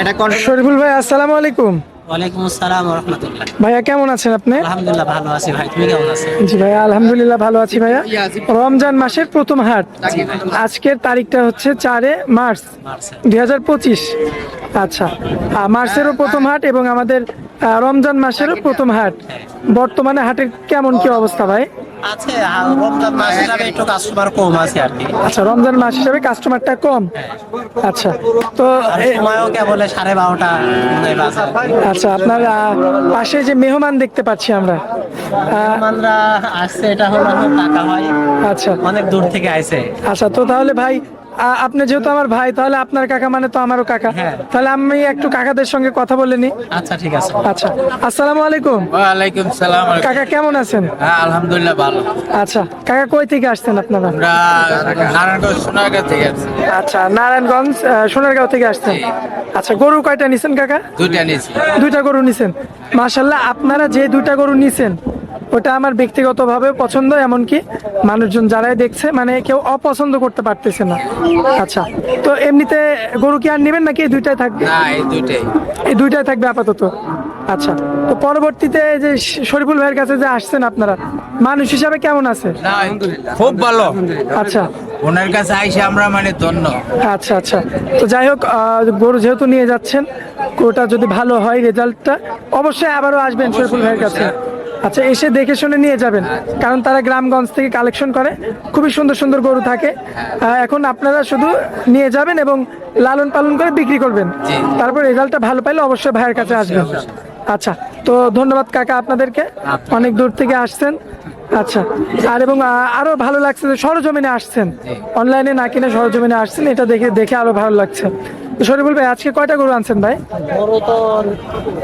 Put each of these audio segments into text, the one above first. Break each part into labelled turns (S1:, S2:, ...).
S1: এটা কোন
S2: শরীফুল ভাই আসসালামু আলাইকুম।
S1: ওয়ালাইকুম আসসালাম রহমতুল্লাহ।
S2: ভাইয়া কেমন আছেন আপনি?
S1: আলহামদুলিল্লাহ ভালো আছি ভাই। তুমি কেমন আছো?
S2: জি ভাইয়া আলহামদুলিল্লাহ ভালো আছি ভাইয়া। রমজান মাসের প্রথম হাট। আজকের তারিখটা হচ্ছে চারে মার্চ
S1: মার্চে।
S2: দুই হাজার পঁচিশ। আচ্ছা মার্চেরও প্রথম হাট এবং আমাদের রমজান মাসেরও প্রথম হাট। বর্তমানে হাটের কেমন কি অবস্থা ভাই?
S1: আছে রমজান মাস হিসাবে একটু কাস্টমার কম আছে আর কি।
S2: আচ্ছা রমজান মাস হিসাবে কাস্টমারটা কম? আচ্ছা তো
S1: সময়ও বলে সাড়ে বারোটা হয়।
S2: আচ্ছা আপনার পাশে যে মেহমান দেখতে পাচ্ছি আমরা
S1: মেহমানরা আসছে এটা হলো টাকা হয়
S2: আচ্ছা।
S1: অনেক দূর থেকে আইছে।
S2: আচ্ছা তো তাহলে ভাই আপনি যেহেতু আমার ভাই তাহলে আপনার কাকা মানে তো আমারও কাকা।
S1: হ্যাঁ।
S2: তাহলে আমি একটু কাকাদের সঙ্গে কথা বলে নি
S1: আচ্ছা ঠিক আছে।
S2: আচ্ছা। আসসালামু আলাইকুম।
S3: ওয়ালাইকুম সালাম।
S2: কাকা কেমন আছেন?
S3: হ্যাঁ আলহামদুলিল্লাহ ভালো।
S2: আচ্ছা কাকা কই থেকে আসছেন আপনারা?
S3: নারায়ণগঞ্জ সোনারগাঁ থেকে
S2: আচ্ছা নারায়ণগঞ্জ সোনারগাঁও থেকে আসছেন? আচ্ছা গরু কয়টা নিছেন কাকা?
S3: দুইটা নিয়েছি
S2: দুইটা গরু নিছেন। মাশাল্লাহ আপনারা যে দুইটা গরু নিছেন ওটা আমার ব্যক্তিগতভাবে পছন্দ এমনকি মানুষজন যারাই দেখছে মানে কেউ অপছন্দ করতে পারতেছে না। আচ্ছা তো এমনিতে গরু কি আর নেবেন নাকি এই দুইটাই থাকবে?
S3: না এই দুইটাই।
S2: এই দুইটাই থাকবে আপাতত। আচ্ছা তো পরবর্তীতে যে শরীফুল ভাইয়ের কাছে যে আসছেন আপনারা মানুষ হিসাবে কেমন আছে?
S3: খুব ভালো।
S2: আচ্ছা।
S3: ওনার কাছে আইসে আমরা মানে ধন্য।
S2: আচ্ছা আচ্ছা। তো যাই হোক গরু যেহেতু নিয়ে যাচ্ছেন গরুটা যদি ভালো হয় রেজাল্টটা অবশ্যই আবারও আসবেন শরীফুল ভাইয়ের কাছে। আচ্ছা এসে দেখে শুনে নিয়ে যাবেন। কারণ তারা গ্রামগঞ্জ থেকে কালেকশন করে। খুবই সুন্দর সুন্দর গরু থাকে। এখন আপনারা শুধু নিয়ে যাবেন এবং লালন পালন করে বিক্রি করবেন। তারপর রেজাল্টটা ভালো পাইলে অবশ্যই ভাইয়ের কাছে আসবেন। আচ্ছা তো ধন্যবাদ কাকা আপনাদেরকে। অনেক দূর থেকে আসছেন। আচ্ছা আর এবং আরও ভালো লাগছে যে সরজমিনে আসছেন। অনলাইনে না কিনে সরজমিনে আসছেন এটা দেখে দেখে আরও ভালো লাগছে। তো শরীফুল ভাই আজকে কয়টা গরু আনছেন ভাই?
S1: গরু তো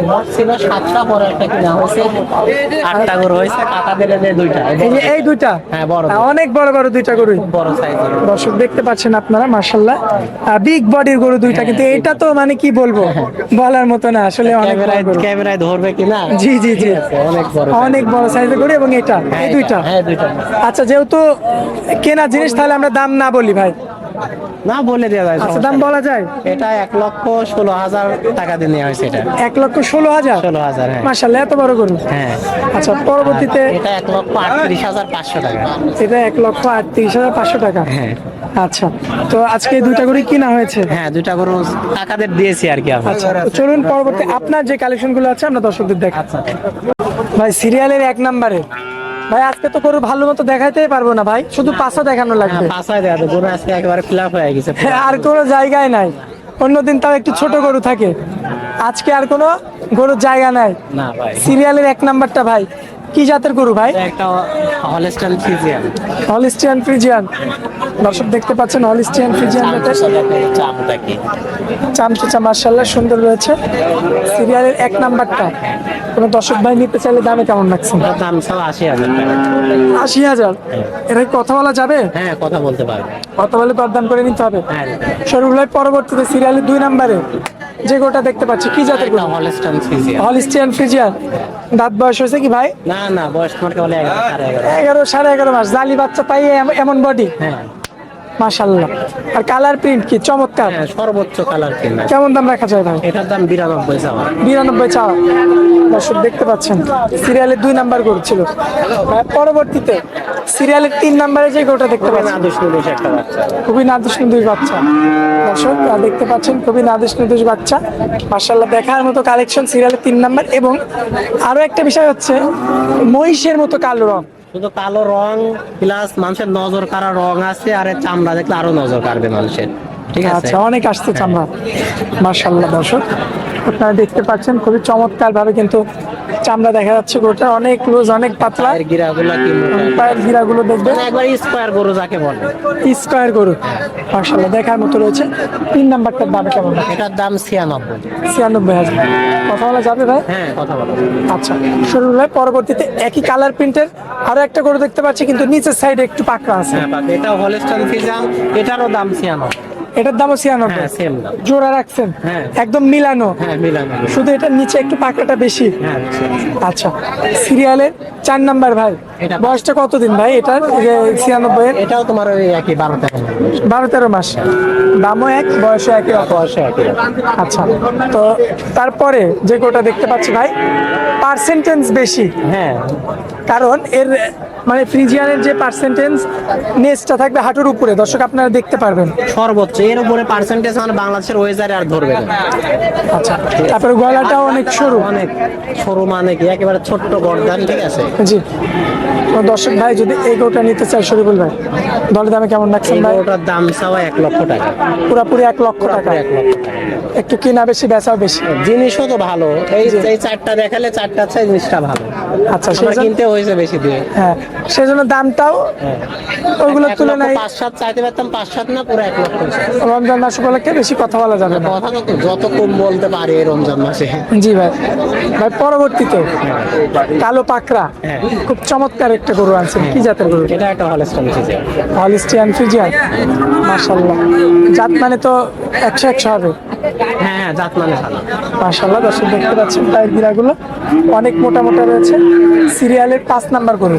S1: মোট ছিল সাতটা পরে একটা কিনা হয়েছে। আটটা গরু হয়েছে কাকাদের এনে দুইটা
S2: এই এই দুইটা?
S1: হ্যাঁ, বড়
S2: অনেক বড় বড় দুইটা গরুই।
S1: বড় সাইজের
S2: দর্শক দেখতে পাচ্ছেন আপনারা মার্শাল্লাহ বিগ বডির গরু দুইটা কিন্তু এটা তো মানে কি বলব? বলার মতো না আসলে অনেক বড়
S1: ক্যামেরায়
S2: গরু।
S1: ধরবে কিনা?
S2: জি জি জি।
S1: অনেক বড়
S2: অনেক বড় সাইজের গরু এবং এটা।
S1: হ্যাঁ,
S2: এই দুইটা।
S1: হ্যাঁ দুইটা।
S2: আচ্ছা যেহেতু কেনা জিনিস তাহলে আমরা দাম না বলি ভাই।
S1: না বলে দেওয়া যায়
S2: আচ্ছা দাম বলা যায়?
S1: এটা এক লক্ষ ষোলো হাজার টাকা দিয়ে নেওয়া হয়েছে এটা।
S2: এক লক্ষ ষোলো হাজার?
S1: ষোলো হাজার হ্যাঁ।
S2: মাসাল্লাহ এত বড় গরু?
S1: হ্যাঁ।
S2: আচ্ছা পরবর্তীতে
S1: এটা এক লক্ষ আটত্রিশ হাজার পাঁচশো টাকা।
S2: এটা এক লক্ষ আটত্রিশ হাজার পাঁচশো টাকা?
S1: হ্যাঁ।
S2: আচ্ছা তো আজকে দুইটা গরু কিনা হয়েছে?
S1: হ্যাঁ দুইটা গরু টাকাদের দিয়েছি আর কি
S2: আচ্ছা চলুন পরবর্তী আপনার যে কালেকশনগুলো আছে আমরা দর্শকদের দেখা ভাই সিরিয়ালের এক নম্বরে ভাই আজকে তো গরু ভালো মতো দেখাইতেই পারব না ভাই শুধু পাশা দেখানো লাগবে।
S1: পাঁচায় দেওয়া গরু আজকে একেবারে ফিল হয়ে গেছে
S2: হ্যাঁ, আর কোনো জায়গায় নাই অন্যদিন তাও একটু ছোট গরু থাকে। আজকে আর কোনো গরুর জায়গা নাই।
S1: না ভাই।
S2: সিরিয়ালের এক নাম্বারটা ভাই কি জাতের গরু ভাই?
S1: একটা হলস্টাইন ফিজিয়ান।
S2: হলিস্টিয়ান ফ্রিজিয়ান দর্শক দেখতে পাচ্ছেন হলিস্টিয়ান ফ্রিজিয়ান জাতের।
S1: চামটা কি?
S2: চামচুচা মার্শাল্লাহ সুন্দর রয়েছে। সিরিয়ালের এক নাম্বারটা। কোনো দর্শক ভাই নিতে চাইলে দামে কেমন লাগছে?
S1: দাম সব আশি হাজার
S2: আশি হাজার? এটা কথা বলা যাবে?
S1: হ্যাঁ কথা বলতে পারবে।
S2: কথা বলে দরদাম করে নিতে হবে।
S1: হ্যাঁ
S2: সরুল ভাই পরবর্তীতে সিরিয়ালের দুই নাম্বারে যে গোটা দেখতে পাচ্ছি কি জাতের গরু
S1: হলস্টাইন
S2: ফ্রিজিয়ান দাঁত বয়স হয়েছে কি ভাই?
S1: না না বয়স তোমাকে বলে এগারো সাড়ে এগারো।
S2: এগারো সাড়ে এগারো মাস। জালি বাচ্চা পাই এমন বডি
S1: হ্যাঁ।
S2: মাশাল্লাহ আর কালার প্রিন্ট কি? চমৎকার।
S1: হ্যাঁ সর্বোচ্চ কালার কিনা
S2: কেমন দাম রাখা যায় ভাই?
S1: এটার দাম বিরানব্বই চাওয়া।
S2: বিরানব্বই চাওয়া। দর্শক দেখতে পাচ্ছেন সিরিয়ালের দুই নাম্বার গরু ছিল। পরবর্তীতে সিরিয়ালের তিন নাম্বারে যে গরুটা দেখতে পাচ্ছেন
S1: দুষ্ণ দুষ একটা বাচ্চা।
S2: খুবই নাদিস নদীর বাচ্চা। দর্শক দেখতে পাচ্ছেন খুবই নাদিস নদীর বাচ্চা। মার্শাল্লাহ দেখার মতো কালেকশন সিরিয়ালের তিন নাম্বার। এবং আরও একটা বিষয় হচ্ছে মহিষের মতো কালো রং।
S1: শুধু কালো রং প্লাস মানুষের নজর কারা রং আছে আর চামড়া দেখলে আরও নজর কাড়বে মানুষের। ঠিক আছে?
S2: আচ্ছা অনেক আসছে চামড়া। মার্শাল্লাহ দর্শক। আপনারা দেখতে পাচ্ছেন খুবই চমৎকার ভাবে কিন্তু চামড়া দেখা যাচ্ছে গরুটা অনেক লুজ অনেক পাতলা।
S1: গিরাগুলা
S2: পায়ের গিরাগুলো দেখবে
S1: মানে একবার স্কোয়ার গরু যাকে বলে।
S2: স্কোয়ার গরু। মার্শাল্লাহ দেখার মতো রয়েছে। তিন নাম্বারটার দাম কেমন?
S1: এটার দাম ছিয়ানব্বই।
S2: ছিয়ানব্বই হাজার। কথা বলা যাবে ভাই?
S1: হ্যাঁ কথা বলো
S2: আচ্ছা শুরু হয় পরবর্তীতে একই কালার প্রিন্টের আরও একটা গরু দেখতে পাচ্ছি কিন্তু নিচের সাইডে একটু পাকড়া আছে।
S1: হ্যাঁ হলস্টাইন ফিজাম এটারও দাম ছিয়ানব্বই।
S2: এটার দামও ছিয়ানব্বই?
S1: হ্যাঁ
S2: জোড়া রাখছেন?
S1: হ্যাঁ।
S2: একদম মিলানো? শুধু এটার নিচে একটু পাকড়াটা বেশি? আচ্ছা সিরিয়ালের চার নাম্বার ভাই। বয়সটা কতদিন ভাই? এটার ছিয়ানব্বই এর?
S1: এটাও তোমার ওই একই বারো টাকা
S2: বারো তেরো মাস। দামও এক বয়সও একই রকম।
S1: বয়সে একই
S2: আচ্ছা তো তারপরে যে গোটা দেখতে পাচ্ছি ভাই পার্সেন্টেজ বেশি।
S1: হ্যাঁ।
S2: কারণ এর মানে ফ্রিজিয়ানের যে পার্সেন্টেজ নেসটা থাকবে হাঁটুর উপরে। দর্শক আপনারা দেখতে পারবেন।
S1: সর্বোচ্চ এর উপরে পার্সেন্টেজ মানে বাংলাদেশের ওয়েজারে আর ধরবে না।
S2: আচ্ছা তারপরে গলাটাও অনেক সরু।
S1: অনেক সরু মানে কি একেবারে ছোট্ট গর্দান ঠিক আছে?
S2: জি। তো দর্শক ভাই যদি এই গোটা নিতে চায় শরীফুল ভাই দলে দামে কেমন রাখছেন ভাই?
S1: গরুটার দাম চাওয়া এক লক্ষ টাকা।
S2: পুরাপুরি এক লক্ষ টাকা।
S1: এক লক্ষ
S2: একটু কিনা বেশি বেচাও বেশি।
S1: জিনিসও তো ভালো। এই এই চারটা দেখালে চারটা চাই জিনিসটা ভালো।
S2: আচ্ছা
S1: কিনতে হয়েছে বেশি দিয়ে।
S2: হ্যাঁ সেজন্য দামটাও ওইগুলোর তুলনায়
S1: পাঁচ সাত চাইতে পারতাম পাঁচ সাত না পুরো এক লক্ষ।
S2: রমজান মাস উপলক্ষে বেশি কথা বলা যাবে না।
S1: কথা তো যত কম বলতে পারি রমজান মাসে।
S2: জি ভাই। ভাই পরবর্তীতে কালো পাকড়া।
S1: হ্যাঁ।
S2: খুব চমৎকার একটা গরু আনছেন। কি জাতের গরু?
S1: এটা একটা হলস্টন ফিজে
S2: হলিস্টিয়ান ফ্রিজিয়ান মাশাল্লাহ জাত মানে তো একশো একশো হবে।
S1: হ্যাঁ হ্যাঁ জাত মানে ভালো
S2: মাশাল্লাহ দর্শক দেখতে পাচ্ছেন পায়ের গিরাগুলো অনেক মোটা মোটা রয়েছে। সিরিয়ালের পাঁচ নাম্বার গরু।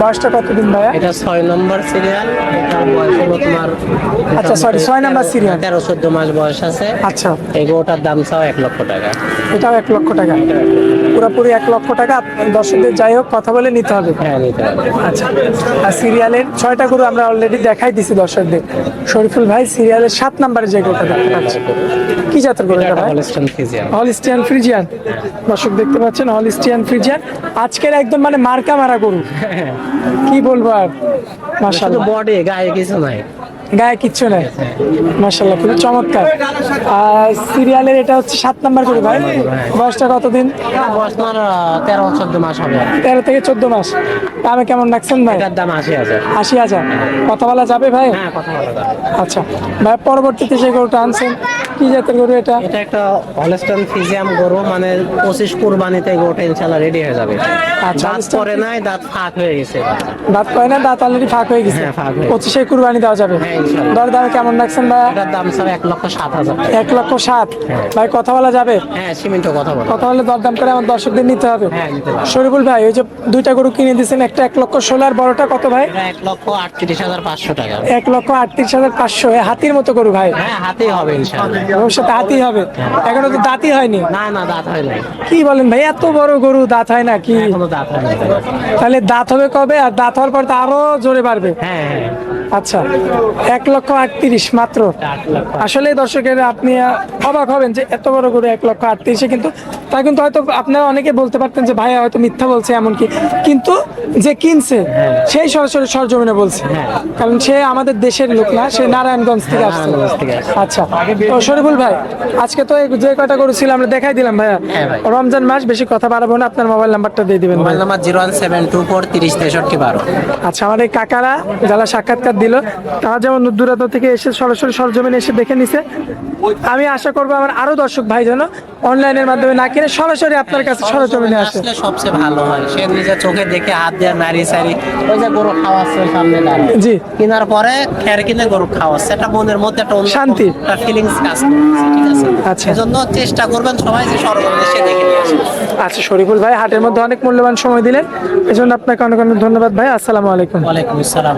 S2: বয়সটা কতদিন ভাইয়া?
S1: এটা ছয় নম্বর সিরিয়াল এটার বয়স হলো তোমার
S2: আচ্ছা, sorry, ছয় number serial।
S1: তেরো চোদ্দ মাস বয়স আছে।
S2: আচ্ছা।
S1: এই গরুটার দাম চাও এক লক্ষ টাকা।
S2: এটাও এক লক্ষ টাকা? পুরোপুরি এক লক্ষ টাকা। দর্শকদের যাই হোক কথা বলে নিতে হবে।
S1: হ্যাঁ নিতে হবে।
S2: আচ্ছা। আর সিরিয়ালের ছয়টা গরু আমরা অলরেডি দেখাই দিছি দর্শকদের। শরীফুল ভাই সিরিয়ালের সাত নাম্বারে যে গরুটা পাচ্ছি। কি জাতের গরু
S1: এটা হলস্টন ফিজিয়াম
S2: হলিস্টিয়ান ফ্রিজিয়ান দর্শক দেখতে পাচ্ছেন হলিস্টিয়ান ফ্রিজিয়ান আজকের একদম মানে মার্কা মারা গরু। কি বলব আর? মাশাআল্লাহ।
S1: বডি গায়ে কিছু নাই।
S2: গায়ে কিচ্ছু নাই। মাশাল্লাহ খুবই চমৎকার। আর সিরিয়ালের এটা হচ্ছে সাত নাম্বার করে ভাই। বয়সটা কতদিন?
S1: বয়স তেরো চোদ্দ মাস হবে।
S2: তেরো থেকে চোদ্দ মাস। দামে কেমন রাখছেন ভাই?
S1: এটার দাম আশি হাজার।
S2: আশি হাজার। কথা বলা যাবে ভাই?
S1: হ্যাঁ কথা বলা যাবে।
S2: আচ্ছা ভাই পরবর্তীতে যে গরুটা আনছেন। কি জাতের গরু এটা?
S1: এটা একটা হলস্টন ফিজিয়াম গরু মানে পঁচিশ কুরবানিতে গরুটা ইনশাল্লাহ রেডি হয়ে যাবে।
S2: আচ্ছা,
S1: দাঁত পরে নাই দাঁত ফাঁক হয়ে গেছে।
S2: দাঁত পায় না দাঁত অলরেডি ফাঁক হয়ে গেছে।
S1: হ্যাঁ, ফাঁক হয়ে
S2: পঁচিশে কুরবানি দেওয়া যাবে।
S1: হ্যাঁ, ইনশাল্লাহ।
S2: দর দামে কেমন রাখছেন ভাই?
S1: এটার দাম স্যার এক লক্ষ সাত হাজার।
S2: এক লক্ষ সাত।
S1: হ্যাঁ।
S2: ভাই কথা বলা যাবে?
S1: হ্যাঁ সিমেন্ট কথা বলো
S2: কথা বলে দরদাম করে আমার দর্শকদের নিতে হবে।
S1: হ্যাঁ, নিতে হবে।
S2: শরীফুল ভাই ওই যে দুইটা গরু কিনে দিয়েছেন একটা এক লক্ষ ষোলো আর বড়টা কত ভাই?
S1: এক লক্ষ আটত্রিশ হাজার পাঁচশো টাকা।
S2: এক লক্ষ আটত্রিশ হাজার পাঁচশো। হাতির মতো গরু ভাই।
S1: হ্যাঁ হাতেই হবে
S2: ভবিষ্যতে হাতি হবে। এখনও তো দাঁতই হয়নি।
S1: না না দাঁত হয় নাই।
S2: কি বলেন ভাই এত বড় গরু দাঁত হয় না কি?
S1: দাঁত হয়
S2: তাহলে দাঁত হবে কবে? আর দাঁত হওয়ার পর তো আরও জোরে বাড়বে।
S1: হ্যাঁ হ্যাঁ।
S2: আচ্ছা এক লক্ষ আটত্রিশ মাত্র। আসলে দর্শকের আপনি অবাক হবেন যে এত বড় গরু এক লক্ষ আটত্রিশে কিন্তু তা কিন্তু হয়তো আপনারা অনেকে বলতে পারতেন যে ভাইয়া হয়তো মিথ্যা বলছে এমনকি। কিন্তু যে কিনছে সেই সরাসরি সরজমিনে বলছে। কারণ সে আমাদের দেশের লোক না সে নারায়ণগঞ্জ থেকে আসছে। আচ্ছা তো শরীফুল ভাই আজকে তো যে কয়টা গরু ছিল আমরা দেখাই দিলাম ভাইয়া।
S1: হ্যাঁ
S2: রমজান মাস বেশি কথা বাড়াবো না আপনার মোবাইল নাম্বারটা দিয়ে দিবেন
S1: mobile number zero one seven two four তিরিশ তেষট্টি বারো।
S2: আচ্ছা আমার এই কাকারা যারা সাক্ষাৎকার দিল। তারা যেমন দূরান্ত থেকে এসে সরাসরি সরজমিনে এসে দেখে নিছে। আমি আশা করব আমার আরও দর্শক ভাই যেন অনলাইনের মাধ্যমে না কিনে সরাসরি আপনার কাছে সরজমিনে আসে।
S1: সবচেয়ে ভালো হয়। সে নিজের চোখে দেখে হাত দিয়ে নাড়ি সারি ওই যে গরু খাওয়াচ্ছে সামনে দাঁড়িয়ে।
S2: জি।
S1: কেনার পরে খের কিনে গরু খাওয়াচ্ছে একটা মনের মধ্যে একটা
S2: শান্তি।
S1: একটা ফিলিংস কাজ ঠিক আছে?
S2: আচ্ছা।
S1: সেজন্য চেষ্টা করবেন সবাই যে সরজমিনে সে দেখে নিয়ে আসে
S2: আচ্ছা শরীফুল ভাই হাটের মধ্যে অনেক মূল্যবান সময় দিলেন। এজন্য আপনাকে অনেক অনেক ধন্যবাদ ভাই। আসসালামু আলাইকুম।
S1: ওয়ালাইকুম আসসালাম।